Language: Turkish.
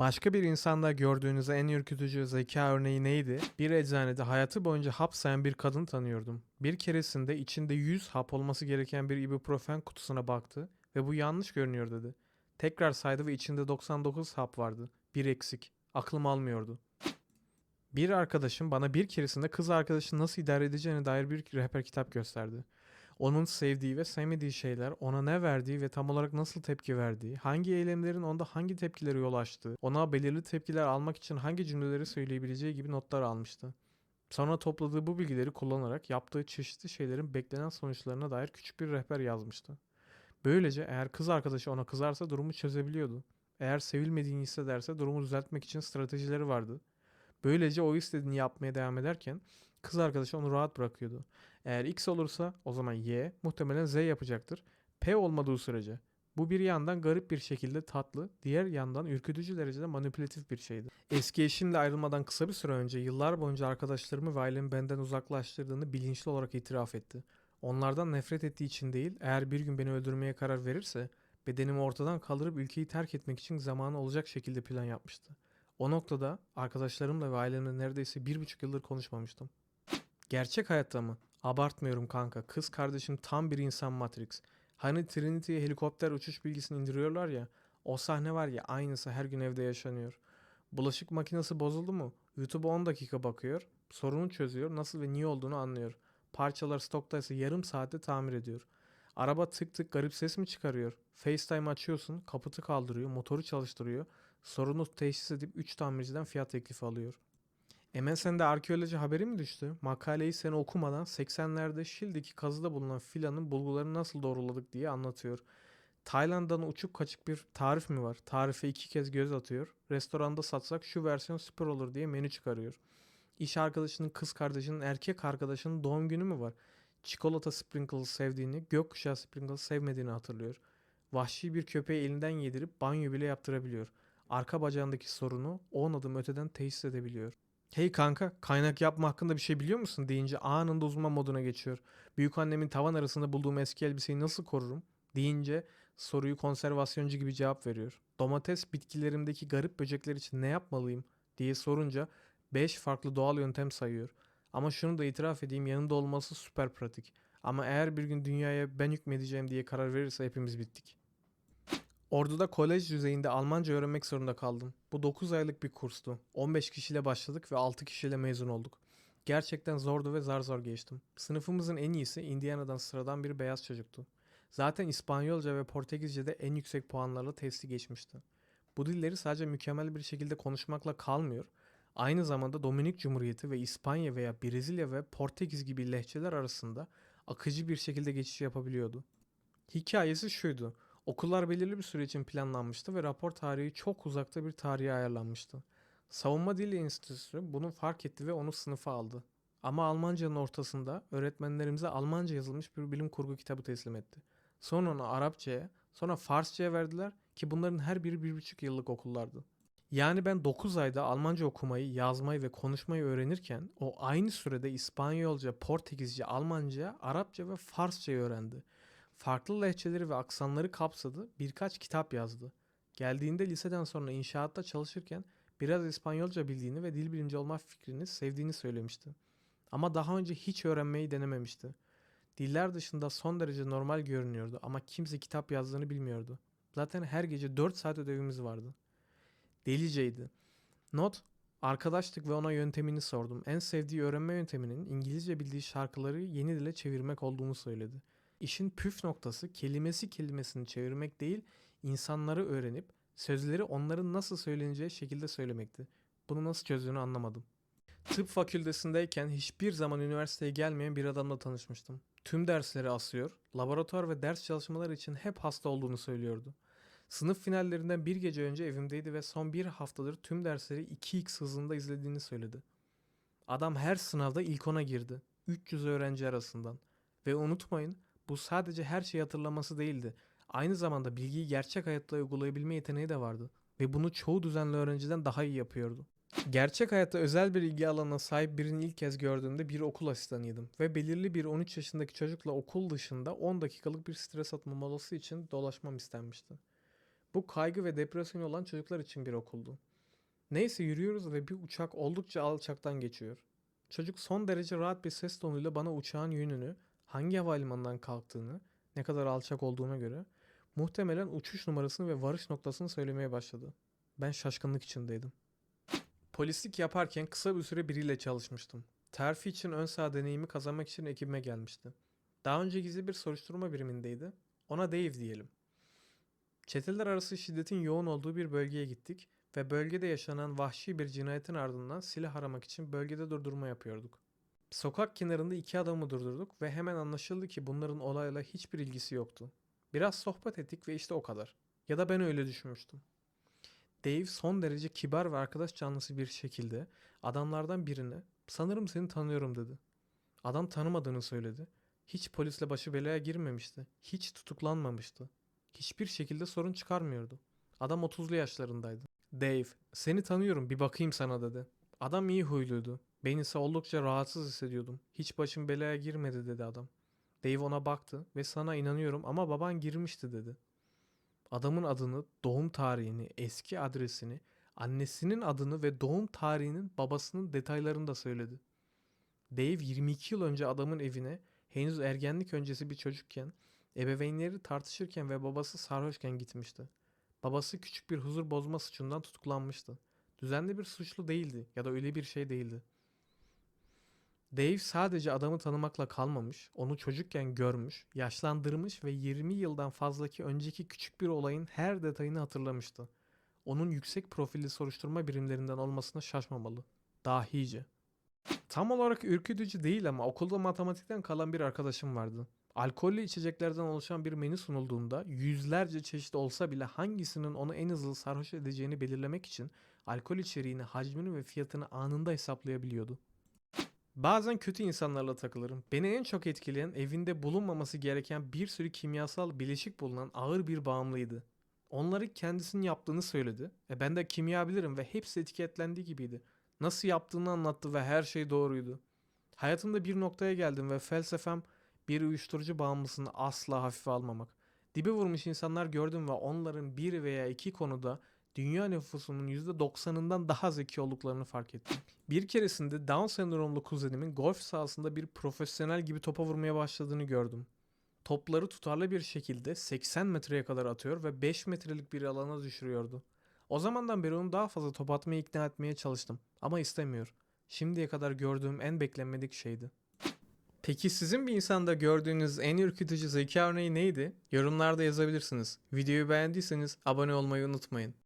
Başka bir insanda gördüğünüz en ürkütücü zeka örneği neydi? Bir eczanede hayatı boyunca hap sayan bir kadın tanıyordum. Bir keresinde içinde 100 hap olması gereken bir ibuprofen kutusuna baktı ve bu yanlış görünüyor dedi. Tekrar saydı ve içinde 99 hap vardı. Bir eksik. Aklım almıyordu. Bir arkadaşım bana bir keresinde kız arkadaşını nasıl idare edeceğine dair bir rehber kitap gösterdi. Onun sevdiği ve sevmediği şeyler, ona ne verdiği ve tam olarak nasıl tepki verdiği, hangi eylemlerin onda hangi tepkileri yol açtığı, ona belirli tepkiler almak için hangi cümleleri söyleyebileceği gibi notlar almıştı. Sonra topladığı bu bilgileri kullanarak yaptığı çeşitli şeylerin beklenen sonuçlarına dair küçük bir rehber yazmıştı. Böylece eğer kız arkadaşı ona kızarsa durumu çözebiliyordu. Eğer sevilmediğini hissederse durumu düzeltmek için stratejileri vardı. Böylece o istediğini yapmaya devam ederken kız arkadaşı onu rahat bırakıyordu. Eğer X olursa o zaman Y muhtemelen Z yapacaktır. P olmadığı sürece. Bu bir yandan garip bir şekilde tatlı, diğer yandan ürkütücü derecede manipülatif bir şeydi. Eski eşimle ayrılmadan kısa bir süre önce yıllar boyunca arkadaşlarımı ve ailemi benden uzaklaştırdığını bilinçli olarak itiraf etti. Onlardan nefret ettiği için değil, eğer bir gün beni öldürmeye karar verirse bedenimi ortadan kaldırıp ülkeyi terk etmek için zamanı olacak şekilde plan yapmıştı. O noktada arkadaşlarımla ve ailemle neredeyse bir buçuk yıldır konuşmamıştım. Gerçek hayatta mı? Abartmıyorum kanka. Kız kardeşim tam bir insan Matrix. Hani Trinity'ye helikopter uçuş bilgisini indiriyorlar ya. O sahne var ya aynısı her gün evde yaşanıyor. Bulaşık makinesi bozuldu mu? YouTube'a 10 dakika bakıyor. Sorunu çözüyor. Nasıl ve niye olduğunu anlıyor. Parçalar stoktaysa yarım saatte tamir ediyor. Araba tık tık garip ses mi çıkarıyor? FaceTime açıyorsun, kaputu kaldırıyor, motoru çalıştırıyor. Sorunu teşhis edip 3 tamirciden fiyat teklifi alıyor. MSN'de arkeoloji haberi mi düştü? Makaleyi sen okumadan 80'lerde Şil'deki kazıda bulunan filanın bulgularını nasıl doğruladık diye anlatıyor. Tayland'dan uçup kaçık bir tarif mi var? Tarife iki kez göz atıyor. Restoranda satsak şu versiyon süper olur diye menü çıkarıyor. İş arkadaşının kız kardeşinin erkek arkadaşının doğum günü mü var? Çikolata sprinkles sevdiğini, gökkuşağı sprinkles sevmediğini hatırlıyor. Vahşi bir köpeği elinden yedirip banyo bile yaptırabiliyor. Arka bacağındaki sorunu 10 adım öteden teşhis edebiliyor. Hey kanka, kaynak yapma hakkında bir şey biliyor musun deyince anında uzman moduna geçiyor. Büyük annemin tavan arasında bulduğum eski elbiseyi nasıl korurum deyince soruyu konservasyoncu gibi cevap veriyor. Domates bitkilerimdeki garip böcekler için ne yapmalıyım diye sorunca 5 farklı doğal yöntem sayıyor. Ama şunu da itiraf edeyim yanında olması süper pratik. Ama eğer bir gün dünyaya ben hükmedeceğim diye karar verirse hepimiz bittik. Ordu'da kolej düzeyinde Almanca öğrenmek zorunda kaldım. Bu 9 aylık bir kurstu. 15 kişiyle başladık ve 6 kişiyle mezun olduk. Gerçekten zordu ve zar zor geçtim. Sınıfımızın en iyisi Indiana'dan sıradan bir beyaz çocuktu. Zaten İspanyolca ve Portekizce'de en yüksek puanlarla testi geçmişti. Bu dilleri sadece mükemmel bir şekilde konuşmakla kalmıyor, aynı zamanda Dominik Cumhuriyeti ve İspanya veya Brezilya ve Portekiz gibi lehçeler arasında akıcı bir şekilde geçiş yapabiliyordu. Hikayesi şuydu. Okullar belirli bir süre için planlanmıştı ve rapor tarihi çok uzakta bir tarihe ayarlanmıştı. Savunma Dili Enstitüsü bunu fark etti ve onu sınıfa aldı. Ama Almanca'nın ortasında öğretmenlerimize Almanca yazılmış bir bilim kurgu kitabı teslim etti. Sonra onu Arapçaya, sonra Farsçaya verdiler ki bunların her biri bir buçuk yıllık okullardı. Yani ben 9 ayda Almanca okumayı, yazmayı ve konuşmayı öğrenirken o aynı sürede İspanyolca, Portekizce, Almanca, Arapça ve Farsçayı öğrendi. Farklı lehçeleri ve aksanları kapsadı, birkaç kitap yazdı. Geldiğinde liseden sonra inşaatta çalışırken biraz İspanyolca bildiğini ve dil bilimci olma fikrini sevdiğini söylemişti. Ama daha önce hiç öğrenmeyi denememişti. Diller dışında son derece normal görünüyordu ama kimse kitap yazdığını bilmiyordu. Zaten her gece 4 saat ödevimiz vardı. Deliceydi. Not, arkadaştık ve ona yöntemini sordum. En sevdiği öğrenme yönteminin İngilizce bildiği şarkıları yeni dile çevirmek olduğunu söyledi. İşin püf noktası kelimesi kelimesini çevirmek değil, insanları öğrenip sözleri onların nasıl söyleneceği şekilde söylemekti. Bunu nasıl çözdüğünü anlamadım. Tıp fakültesindeyken hiçbir zaman üniversiteye gelmeyen bir adamla tanışmıştım. Tüm dersleri asıyor, laboratuvar ve ders çalışmaları için hep hasta olduğunu söylüyordu. Sınıf finallerinden bir gece önce evimdeydi ve son bir haftadır tüm dersleri 2x hızında izlediğini söyledi. Adam her sınavda ilk ona girdi. 300 öğrenci arasından. Ve unutmayın bu sadece her şeyi hatırlaması değildi. Aynı zamanda bilgiyi gerçek hayatta uygulayabilme yeteneği de vardı. Ve bunu çoğu düzenli öğrenciden daha iyi yapıyordu. Gerçek hayatta özel bir ilgi alanına sahip birini ilk kez gördüğümde bir okul asistanıydım. Ve belirli bir 13 yaşındaki çocukla okul dışında 10 dakikalık bir stres atma molası için dolaşmam istenmişti. Bu kaygı ve depresyon olan çocuklar için bir okuldu. Neyse yürüyoruz ve bir uçak oldukça alçaktan geçiyor. Çocuk son derece rahat bir ses tonuyla bana uçağın yönünü, hangi havalimanından kalktığını, ne kadar alçak olduğuna göre muhtemelen uçuş numarasını ve varış noktasını söylemeye başladı. Ben şaşkınlık içindeydim. Polislik yaparken kısa bir süre biriyle çalışmıştım. Terfi için ön saha deneyimi kazanmak için ekibime gelmişti. Daha önce gizli bir soruşturma birimindeydi. Ona Dave diyelim. Çeteler arası şiddetin yoğun olduğu bir bölgeye gittik ve bölgede yaşanan vahşi bir cinayetin ardından silah aramak için bölgede durdurma yapıyorduk. Sokak kenarında iki adamı durdurduk ve hemen anlaşıldı ki bunların olayla hiçbir ilgisi yoktu. Biraz sohbet ettik ve işte o kadar. Ya da ben öyle düşünmüştüm. Dave son derece kibar ve arkadaş canlısı bir şekilde adamlardan birine sanırım seni tanıyorum dedi. Adam tanımadığını söyledi. Hiç polisle başı belaya girmemişti. Hiç tutuklanmamıştı. Hiçbir şekilde sorun çıkarmıyordu. Adam 30'lu yaşlarındaydı. Dave, seni tanıyorum bir bakayım sana dedi. Adam iyi huyluydu. Ben ise oldukça rahatsız hissediyordum. Hiç başım belaya girmedi dedi adam. Dave ona baktı ve sana inanıyorum ama baban girmişti dedi. Adamın adını, doğum tarihini, eski adresini, annesinin adını ve doğum tarihinin babasının detaylarını da söyledi. Dave 22 yıl önce adamın evine henüz ergenlik öncesi bir çocukken, ebeveynleri tartışırken ve babası sarhoşken gitmişti. Babası küçük bir huzur bozma suçundan tutuklanmıştı. Düzenli bir suçlu değildi ya da öyle bir şey değildi. Dave sadece adamı tanımakla kalmamış, onu çocukken görmüş, yaşlandırmış ve 20 yıldan fazlaki önceki küçük bir olayın her detayını hatırlamıştı. Onun yüksek profilli soruşturma birimlerinden olmasına şaşmamalı. Dahice. Tam olarak ürkütücü değil ama okulda matematikten kalan bir arkadaşım vardı. Alkollü içeceklerden oluşan bir menü sunulduğunda yüzlerce çeşit olsa bile hangisinin onu en hızlı sarhoş edeceğini belirlemek için alkol içeriğini, hacmini ve fiyatını anında hesaplayabiliyordu. Bazen kötü insanlarla takılırım. Beni en çok etkileyen evinde bulunmaması gereken bir sürü kimyasal bileşik bulunan ağır bir bağımlıydı. Onları kendisinin yaptığını söyledi. E ben de kimya bilirim ve hepsi etiketlendiği gibiydi. Nasıl yaptığını anlattı ve her şey doğruydu. Hayatımda bir noktaya geldim ve felsefem bir uyuşturucu bağımlısını asla hafife almamak. Dibi vurmuş insanlar gördüm ve onların bir veya iki konuda dünya nüfusunun %90'ından daha zeki olduklarını fark ettim. Bir keresinde Down sendromlu kuzenimin golf sahasında bir profesyonel gibi topa vurmaya başladığını gördüm. Topları tutarlı bir şekilde 80 metreye kadar atıyor ve 5 metrelik bir alana düşürüyordu. O zamandan beri onu daha fazla top atmaya ikna etmeye çalıştım ama istemiyor. Şimdiye kadar gördüğüm en beklenmedik şeydi. Peki sizin bir insanda gördüğünüz en ürkütücü zeka örneği neydi? Yorumlarda yazabilirsiniz. Videoyu beğendiyseniz abone olmayı unutmayın.